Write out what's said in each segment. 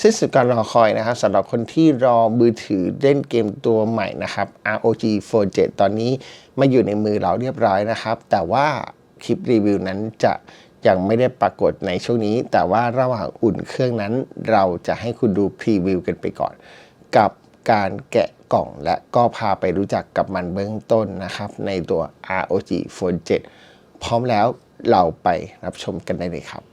สิ้นสุดการรอคอยนะครับสำหรับคนที่รอมือถือเล่นเกมตัวใหม่นะครับ ROG Phone 7 ตอนนี้มาอยู่ในมือเราเรียบร้อยนะครับ แต่ว่าคลิปรีวิวนั้นจะยังไม่ได้ปรากฏในช่วงนี้ แต่ว่าระหว่างอุ่นเครื่องนั้น เราจะให้คุณดูพรีวิวกันไปก่อน กับการแกะกล่องและก็พาไปรู้จักกับมันเบื้องต้นนะครับ ในตัว ROG Phone 7 พร้อมแล้วเราไปรับชมกันได้เลยครับ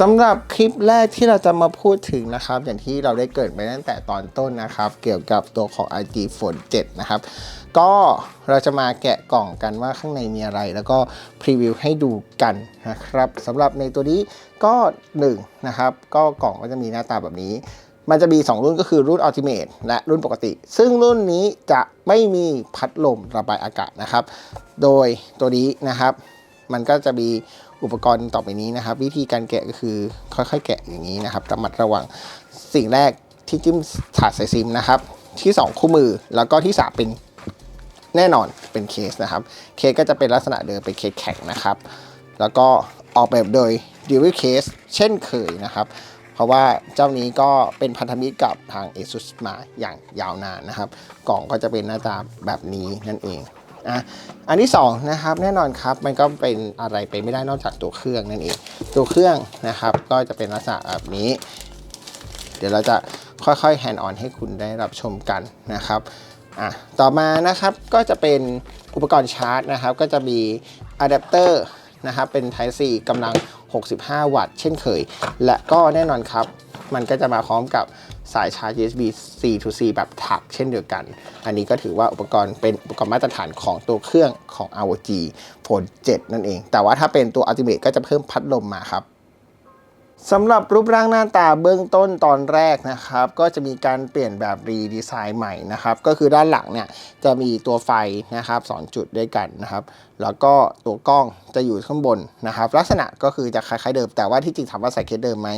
สำหรับคลิปแรกที่เราจะมาพูดถึงนะครับ อย่างที่เราได้เกิดไปตั้งแต่ตอนต้นนะครับ เกี่ยวกับตัวของ RG Phone 7 นะครับ ก็เราจะมาแกะกล่องกันว่าข้างในมีอะไร แล้วก็พรีวิวให้ดูกันนะครับสำหรับในตัวนี้ก็1นะครับก็กล่องก็จะมีหน้าตาแบบนี้ มันจะมี 2 รุ่นก็คือรุ่น Ultimate และรุ่นปกติ ซึ่งรุ่นนี้จะไม่มีพัดลมระบายอากาศนะครับ โดยตัวนี้นะครับ มันก็จะมี อุปกรณ์ต่อไปนี้นะครับ วิธีการแกะก็คือค่อยๆ แกะอย่างนี้นะครับระมัดระวังสิ่งแรกที่จิ้มถาดใส่ซิมนะครับ ที่ 2 คู่มือแล้วก็ที่3เป็นแน่นอนเป็นเคสนะครับ เคสก็จะเป็นลักษณะเดิมเป็นเคสแข็งนะครับ แล้วก็ออกแบบโดย d u a l Case เช่นเคยนะครับ เพราะว่าเจ้านี้ก็เป็นพันธมิตรกับทาง ASUS มาอย่างยาวนานนะครับ กล่องก็จะเป็นหน้าตาแบบนี้นั่นเอง อะอันที่2นะครับแน่นอนครับมันก็เป็นอะไรไปไม่ได้นอกจากตัวเครื่องนั่นเองตัวเครื่องนะครับก็จะเป็นลักษณะแบบนี้ เดี๋ยวเราจะค่อยๆแฮนด์ออนให้คุณได้รับชมกันนะครับอะต่อมานะครับก็จะเป็นอุปกรณ์ชาร์จนะครับก็จะมีอะแดปเตอร์นะครับเป็น Type C กำลัง 65 วัตต์เช่นเคย และก็แน่นอนครับ มันก็จะมาพร้อมกับสายชาร์จ USB C to C แบบถักเช่นเดียวกัน อันนี้ก็ถือว่าอุปกรณ์เป็นอุปกรณ์มาตรฐานของตัวเครื่องของ ROG Phone 7 นั่นเอง แต่ว่าถ้าเป็นตัว Ultimate ก็จะเพิ่มพัดลมมาครับสำหรับรูปร่างหน้าตาเบื้องต้นตอนแรกนะครับ ก็จะมีการเปลี่ยนแบบรีดีไซน์ใหม่นะครับ ก็คือด้านหลังเนี่ยจะมีตัวไฟนะครับสองจุดด้วยกันนะครับ แล้วก็ตัวกล้องจะอยู่ข้างบนนะครับ ลักษณะก็คือจะคล้ายๆเดิมแต่ว่าที่จริงถามว่าใส่เคสเดิมไหม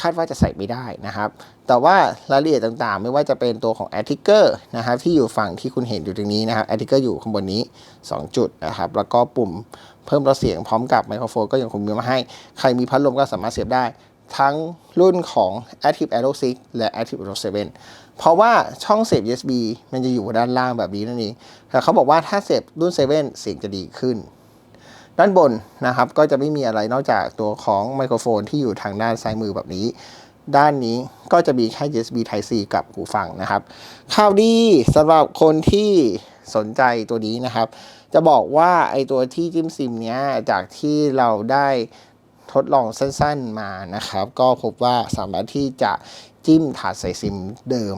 คาดว่าจะใส่ไม่ได้นะครับ แต่ว่ารายละเอียดต่างๆ ไม่ว่าจะเป็นตัวของ a อ t ิเกอร์นะครับที่อยู่ฝั่งที่คุณเห็นอยู่ตรงนี้นะครับ a อ t ิเกอร์อยู่ข้างบนนี้ 2 จุดนะครับ แล้วก็ปุ่มเพิ่มระเสียงพร้อมกับไมโครโฟนก็ยังคงมีมาให้ ใครมีพัดลมก็สามารถเสียบได้ ทั้งรุ่นของ Active Aero 6 และ Active Aero 7 เพราะว่าช่องเสียบ USB มันจะอยู่ด้านล่างแบบนี้นั่นเองแต่เขาบอกว่าถ้าเสียบรุ่น 7 เสียงจะดีขึ้น ด้านบนนะครับ ก็จะไม่มีอะไรนอกจากตัวของไมโครโฟนที่อยู่ทางด้านซ้ายมือแบบนี้ ด้านนี้ก็จะมีแค่ USB Type C กับหูฟังนะครับข่าวดีสำหรับคนที่สนใจตัวนี้นะครับ จะบอกว่าไอตัวที่จิ้มซิมเนี้ยจากที่เราได้ทดลองสั้นๆมานะครับ ก็พบว่าสามารถที่จะจิ้มถาดใส่ซิมเดิม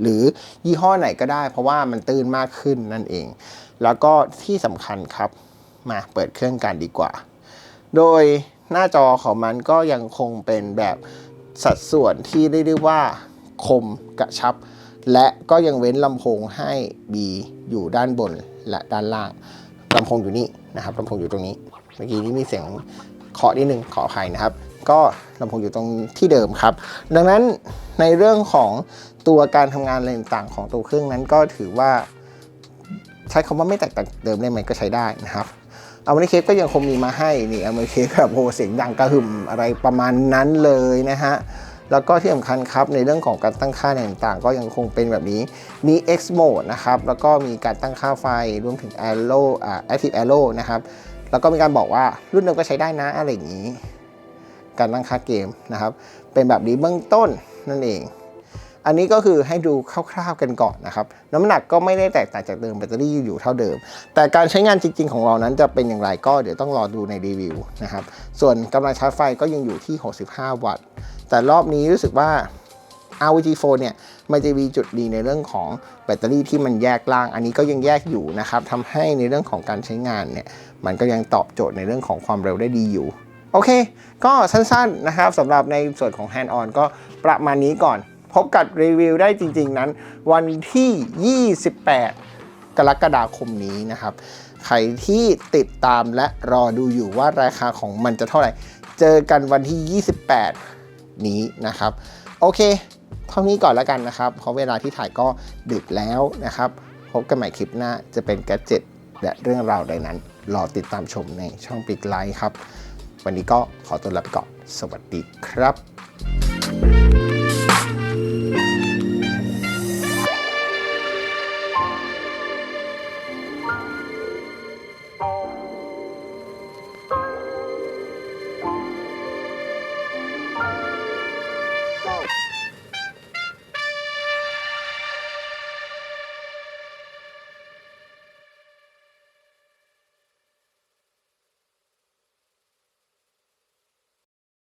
หรือยี่ห้อไหนก็ได้ เพราะว่ามันตื้นมากขึ้นนั่นเอง แล้วก็ที่สำคัญครับ มาเปิดเครื่องกันดีกว่า โดยหน้าจอของมันก็ยังคงเป็นแบบสัดส่วนที่เรียกได้ว่าคมกระชับ และก็ยังเว้นลำโพงให้มีอยู่ด้านบนและด้านล่างลำโพงอยู่นี่นะครับลำโพงอยู่ตรงนี้ เมื่อกี้นี้มีเสียงเคาะนิดนึงขออภัยนะครับ ก็ลำโพงอยู่ตรงที่เดิมครับ ดังนั้นในเรื่องของตัวการทำงานอะไรต่างของตัวเครื่องนั้นก็ถือว่า ใช้คำว่าไม่แตกต่างเดิมได้ไหมก็ใช้ได้นะครับ อาวันนี้เคก็ยังคงมีมาให้นี่เอาวันเคแบบโหเสียงดังกระหึ่มอะไรประมาณนั้นเลยนะฮะแล้วก็ที่สำคัญครับในเรื่องของการตั้งค่าต่างๆ ก็ยังคงเป็นแบบนี้ มี X mode นะครับ แล้วก็มีการตั้งค่าไฟรวมถึง Arrow อ่า Active Arrow นะครับ แล้วก็มีการบอกว่ารุ่นเดิมก็ใช้ได้นะอะไรอย่างนี้ การตั้งค่าเกมนะครับ เป็นแบบนี้เบื้องต้นนั่นเอง อันนี้ก็คือให้ดูคร่าวๆกันก่อนนะครับ น้ำหนักก็ไม่ได้แตกต่างจากเดิมแบตเตอรี่อยู่เท่าเดิม แต่การใช้งานจริง ๆ ของเรานั้นจะเป็นอย่างไรก็เดี๋ยวต้องรอดูในรีวิวนะครับ ส่วนกำลังชาร์จไฟก็ยังอยู่ที่ 65 วัตต์ แต่รอบนี้รู้สึกว่า ROG Phone เนี่ยมันจะมีจุดดีในเรื่องของแบตเตอรี่ที่มันแยกล่าง อันนี้ก็ยังแยกอยู่นะครับทำให้ในเรื่องของการใช้งานเนี่ยมันก็ยังตอบโจทย์ในเรื่องของความเร็วได้ดีอยู่ โอเค ก็สั้นๆนะครับสำหรับในส่วนของ Hand On ก็ประมาณนี้ก่อน พบกับรีวิวได้จริง ๆ นั้น วันที่ 28 กรกฎาคมนี้นะครับ ใครที่ติดตามและรอดูอยู่ว่าราคาของมันจะเท่าไหร่ เจอกันวันที่ 28 นี้นะครับ โอเค เท่านี้ก่อนแล้วกันนะครับ เพราะเวลาที่ถ่ายก็ดึกแล้วนะครับ พบกันใหม่คลิปหน้าจะเป็นแกจ็ตและเรื่องราวใดนั้น รอติดตามชมในช่องปิกไลท์ครับ วันนี้ก็ขอตัวลาไปก่อน สวัสดีครับ